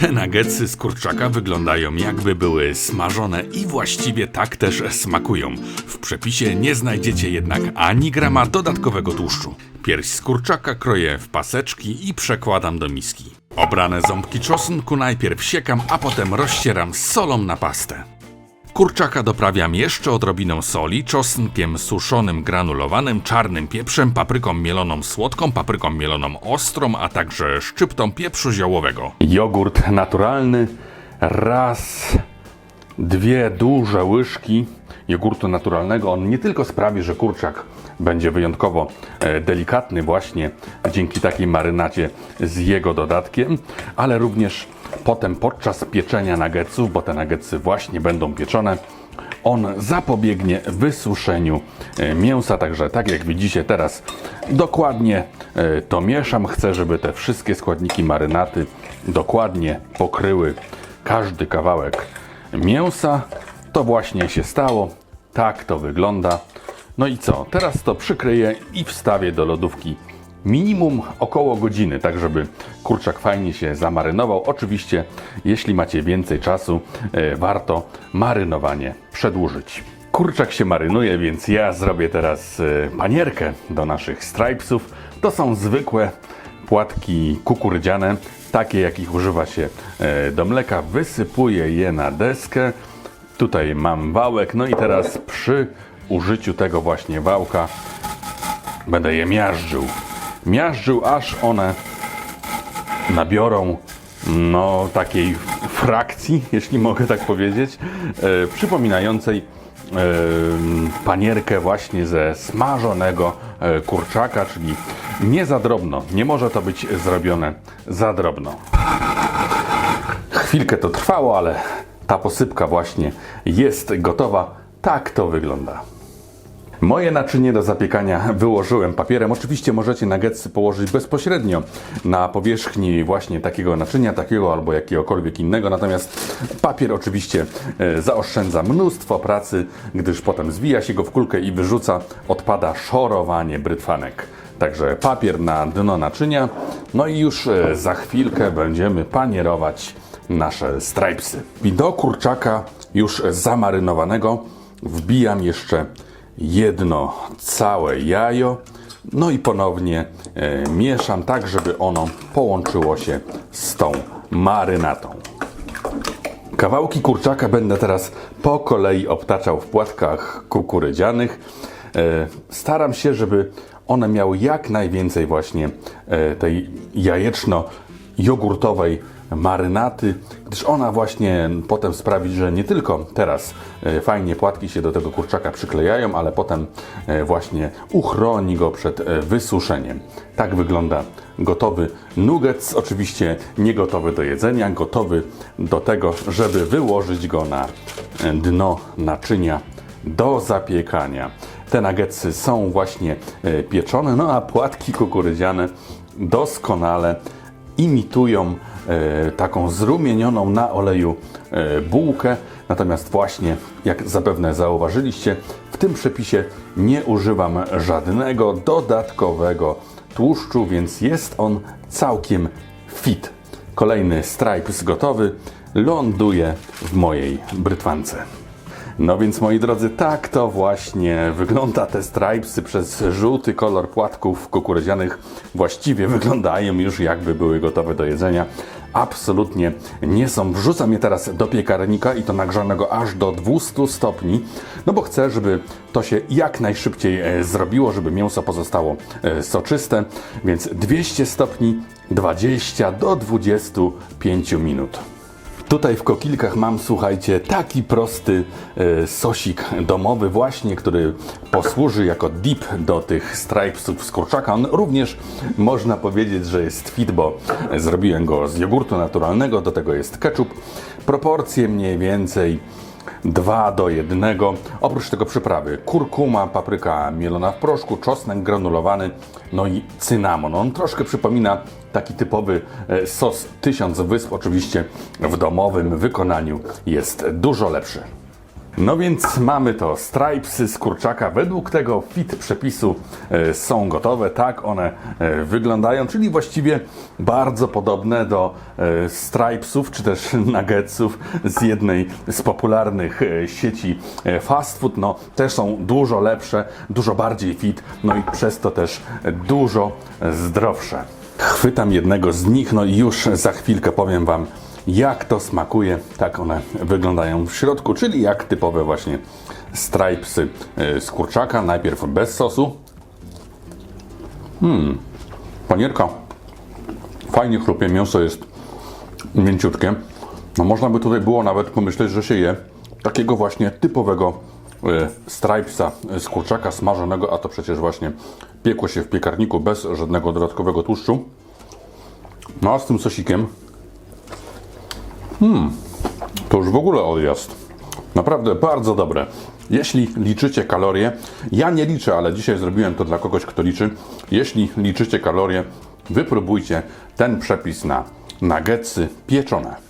Te nuggetsy z kurczaka wyglądają jakby były smażone i właściwie tak też smakują. W przepisie nie znajdziecie jednak ani grama dodatkowego tłuszczu. Pierś z kurczaka kroję w paseczki i przekładam do miski. Obrane ząbki czosnku najpierw siekam, a potem rozcieram solą na pastę. Kurczaka doprawiam jeszcze odrobiną soli, czosnkiem suszonym granulowanym, czarnym pieprzem, papryką mieloną słodką, papryką mieloną ostrą, a także szczyptą pieprzu ziołowego. Jogurt naturalny, raz, dwie duże łyżki jogurtu naturalnego. On nie tylko sprawi, że kurczak będzie wyjątkowo e, delikatny właśnie dzięki takiej marynacie z jego dodatkiem, ale również potem podczas pieczenia nuggetsów, bo te nuggetsy właśnie będą pieczone, on zapobiegnie wysuszeniu e, mięsa, także tak jak widzicie teraz dokładnie e, to mieszam. Chcę, żeby te wszystkie składniki marynaty dokładnie pokryły każdy kawałek mięsa. To właśnie się stało. Tak to wygląda. No i co? Teraz to przykryję i wstawię do lodówki minimum około godziny, tak żeby kurczak fajnie się zamarynował. Oczywiście, jeśli macie więcej czasu, e, warto marynowanie przedłużyć. Kurczak się marynuje, więc ja zrobię teraz e, panierkę do naszych stripesów. To są zwykłe płatki kukurydziane, takie jakich używa się e, do mleka. Wysypuję je na deskę. Tutaj mam wałek, no i teraz przy użyciu tego właśnie wałka będę je miażdżył. Miażdżył, aż one nabiorą no takiej frakcji, jeśli mogę tak powiedzieć, e, przypominającej e, panierkę właśnie ze smażonego e, kurczaka, czyli nie za drobno. Nie może to być zrobione za drobno. Chwilkę to trwało, ale ta posypka właśnie jest gotowa. Tak to wygląda. Moje naczynie do zapiekania wyłożyłem papierem. Oczywiście możecie nuggetsy położyć bezpośrednio na powierzchni właśnie takiego naczynia, takiego albo jakiegokolwiek innego. Natomiast papier oczywiście e, zaoszczędza mnóstwo pracy, gdyż potem zwija się go w kulkę i wyrzuca. Odpada szorowanie brytwanek. Także papier na dno naczynia. No i już e, za chwilkę będziemy panierować nasze stripesy. I do kurczaka już zamarynowanego wbijam jeszcze jedno całe jajo. No i ponownie e, mieszam tak, żeby ono połączyło się z tą marynatą. Kawałki kurczaka będę teraz po kolei obtaczał w płatkach kukurydzianych. E, Staram się, żeby one miały jak najwięcej właśnie e, tej jajeczno-jogurtowej marynaty, gdyż ona właśnie potem sprawi, że nie tylko teraz e, fajnie płatki się do tego kurczaka przyklejają, ale potem e, właśnie uchroni go przed e, wysuszeniem. Tak wygląda gotowy nuggets, oczywiście nie gotowy do jedzenia, gotowy do tego, żeby wyłożyć go na dno naczynia do zapiekania. Te nuggetsy są właśnie pieczone, no a płatki kukurydziane doskonale imitują taką zrumienioną na oleju e, bułkę. Natomiast właśnie, jak zapewne zauważyliście, w tym przepisie nie używam żadnego dodatkowego tłuszczu, więc jest on całkiem fit. Kolejny stripes gotowy ląduje w mojej brytwance. No więc moi drodzy, tak to właśnie wygląda te stripesy przez żółty kolor płatków kukurydzianych. Właściwie wyglądają już jakby były gotowe do jedzenia. Absolutnie nie są. Wrzucam je teraz do piekarnika i to nagrzanego aż do 200 stopni, no bo chcę, żeby to się jak najszybciej e, zrobiło, żeby mięso pozostało e, soczyste. Więc 200 stopni, 20 do 25 minut. Tutaj w kokilkach mam, słuchajcie, taki prosty e, sosik domowy właśnie, który posłuży jako dip do tych stripesów z kurczaka. On również można powiedzieć, że jest fit, bo zrobiłem go z jogurtu naturalnego, do tego jest ketchup. Proporcje mniej więcej 2 do 1. Oprócz tego przyprawy kurkuma, papryka mielona w proszku, czosnek granulowany, no i cynamon. On troszkę przypomina taki typowy e, sos tysiąc wysp, oczywiście w domowym wykonaniu jest dużo lepszy. No więc mamy to. Stripesy z kurczaka według tego fit przepisu e, są gotowe. Tak one e, wyglądają, czyli właściwie bardzo podobne do e, stripesów czy też nuggetsów z jednej z popularnych sieci fast food. No te są dużo lepsze, dużo bardziej fit, no i przez to też dużo zdrowsze. Chwytam jednego z nich, no i już za chwilkę powiem Wam, jak to smakuje. Tak one wyglądają w środku, czyli jak typowe właśnie stripesy y, z kurczaka. Najpierw bez sosu. Hmm, panierka fajnie chrupie, mięso jest mięciutkie. No można by tutaj było nawet pomyśleć, że się je takiego właśnie typowego y, stripesa z kurczaka smażonego, a to przecież właśnie piekło się w piekarniku bez żadnego dodatkowego tłuszczu. No a z tym sosikiem hmm, to już w ogóle odjazd. Naprawdę bardzo dobre. Jeśli liczycie kalorie, ja nie liczę, ale dzisiaj zrobiłem to dla kogoś, kto liczy. Jeśli liczycie kalorie, wypróbujcie ten przepis na nuggetsy pieczone.